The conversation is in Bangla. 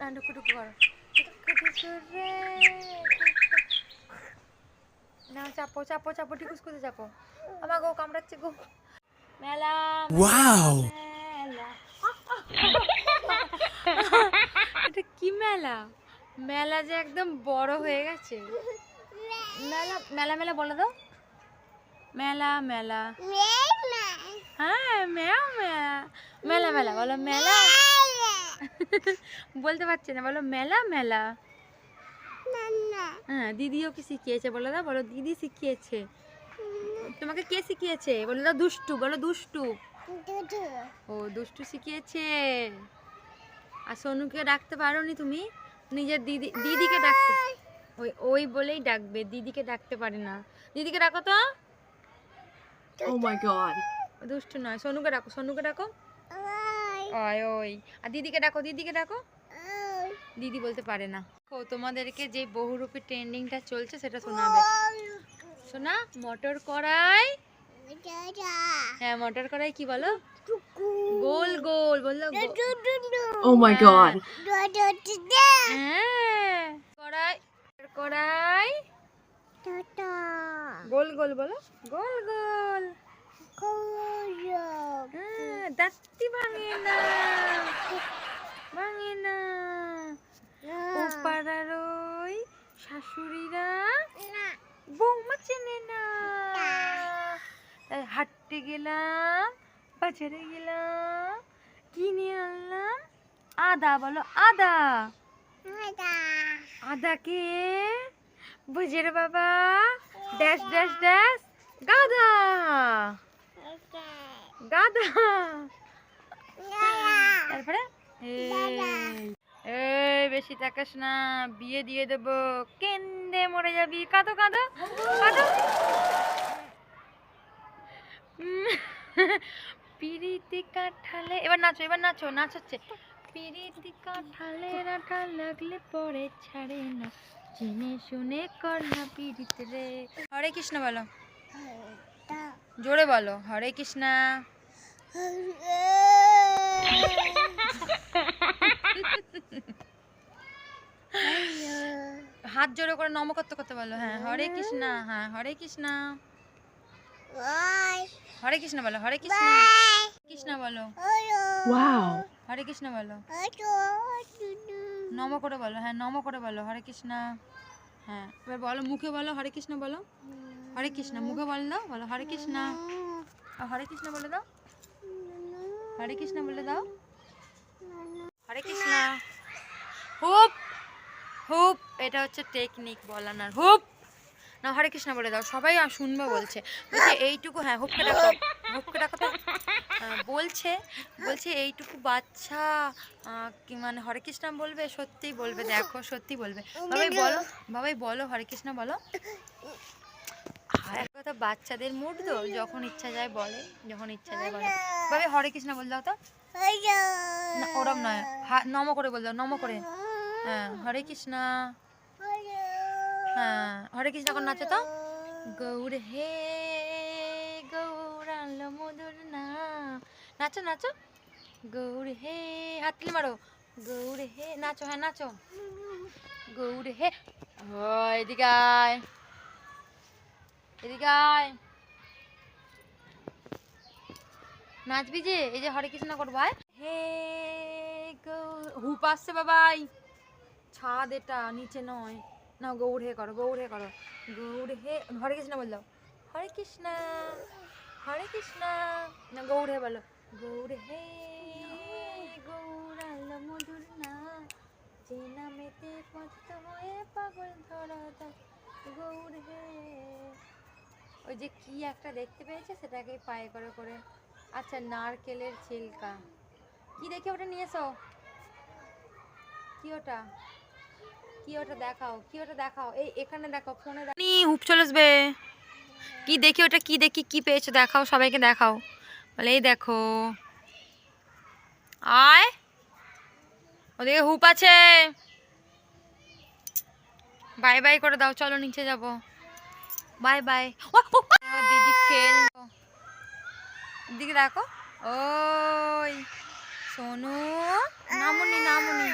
না ঢুকু ঢুকু করো না চাপো চাপো চাপো ঢিকুস করে চাপো। আমার গো কামড়াচ্ছে গো। মেলা Wow! এটা কি মেলা? মেলা যে একদম বড় হয়ে গেছে। মেলা মেলা মেলা বলে দাও। মেলা। মেলা। হ্যাঁ মেলা মেলা। মেলা মেলা বলো মেলা। বলতে পারছে না বলো মেলা মেলা। হ্যাঁ দিদিও কি শিখিয়েছে? বলো দাও বলো দিদি শিখিয়েছে। তোমাকে কে শিখিয়েছে? বলো দাও দুষ্টু বলো দুষ্টু। ও দুষ্টু শিখিয়েছে। আর সোনুকে ডাকতে পারোনি তুমি? নিজের দিদি দিদিকে ডাকতে ওই ওই বলেই ডাকবে দিদিকে ডাকতে পারে না। দিদিকে ডাকো তো। Oh my god. দুষ্টু নয় সোনুকে ডাকো সোনুকে ডাকো। ওই ওই। আর দিদিকে ডাকো দিদিকে ডাকো। দিদি বলতে পারে না। ও তোমাদেরকে যে বহুরূপী ট্রেন্ডিংটা চলছে সেটা শোনাবে। শোনা মটর কড়াই। হ্যাঁ মটর কড়াই কি বলো? গোল গোল বলল গো- Oh my god. হ্যাঁ। কড়াই কড়াই। গোল গোল বলো। গোল গোল। না ভাঙে না ও পাড়ার ওই শাশুড়িরা বৌমা চেনে না হাঁটতে গেলাম বাজারে গেলাম কিনে আনলাম আদা বলো আদা আদাকে বুঝের বাবা ড্যাশ ড্যাশ ড্যাশ গাদা গাদা তারপরে? এই, বেশি তাকাস না বিয়ে দিয়ে দেবো। কেন্দে মরে যাবি। কাঁদো কাঁদো। কাঁদো। পিরিতি কাঠালে এবার নাচো এবার নাচো নাচ হচ্ছে পিরিতি কাঠালে রাঠা লাগলে পরে ছাড়ে না। জেনে শুনে কর না পিরিত রে। হরে কৃষ্ণ বলো। জোরে বলো হরে কৃষ্ণা। হাত জোরে করে নম করতে করতে বলো হ্যাঁ হরে কৃষ্ণা হ্যাঁ হরে কৃষ্ণা। হরে কৃষ্ণ বলো হরে কৃষ্ণ। কৃষ্ণ বলো। হরে কৃষ্ণ বলো। নম করে বলো হ্যাঁ নম করে বলো হরে কৃষ্ণ। হ্যাঁ এবার বলো মুখে বলো হরে কৃষ্ণ বলো। হরে কৃষ্ণ মুখে বলো দাও বলো হরে কৃষ্ণ। হরে কৃষ্ণ বলে দাও। হরে কৃষ্ণ বলে দাও। হরে কৃষ্ণ। হুপ হুপ এটা হচ্ছে টেকনিক বলানোর। হুপ না হরে কৃষ্ণ বলে দাও। সবাই শুনবে বলছে। বলছে এইটুকু হ্যাঁ হুপকে ডাকো হুপকে ডাকো তো। বলছে বলছে এইটুকু বাচ্চা কি মানে হরে কৃষ্ণ বলবে সত্যিই বলবে দেখো সত্যি বলবে। বাবাই বলো বাবাই বলো হরে কৃষ্ণ বলো। কথা বাচ্চাদের মুড তো, যখন ইচ্ছা যায় বলে, যখন ইচ্ছা যায় বলে। বাবাই হরে কৃষ্ণ বল দাও তো। না, ওরম নয়। নম করে বল দাও, নম করে। হ্যাঁ হরে কৃষ্ণ। হ্যাঁ হরে কৃষ্ণ এখন নাচো তো। গৌর হে গৌরাল মধুর নাম নাচো নাচো। গৌর হে হাতলি মারো। গৌর হে, নাচো হ্যাঁ নাচো। গৌর হে। ও, এদিকে আয়। এদিকে আয়। নাচবি যে, এই যে হরে কৃষ্ণ করব, আয়। হে হুপ আসছে বাবাই। ছাদ এটা, নিচে নয়। না গৌর হে করো গৌর হে করো। গৌর হে, হরে কৃষ্ণ বল দাও হরে কৃষ্ণ হরে কৃষ্ণ। না গৌর হে বলো। গৌর হে গৌরাল মধুর না যে নামেতে পদ্ম হয়ে পাগল ধরা দাও গৌর হে ওই যে কি একটা দেখতে পেয়েছে সেটাকে পায়ে করে করে। আচ্ছা নারকেলের ছিলকা। কি দেখে ওটা নিয়ে এসো কি ওটা? কি ওটা দেখাও? কি ওটা দেখাও? এই এখানে দেখো, ফোনে নি, হুপ চলে আসবে কি দেখি ওটা, কি দেখি কি পেয়েছ দেখাও, সবাইকে দেখাও। বলে, এই দেখো। আয়। ওদিকে হুপ আছে। বাই বাই করে দাও, চলো নিচে যাব। বাই বাই দিদি খেল দিকে দেখো ওই সোনু নামুনি নামুনি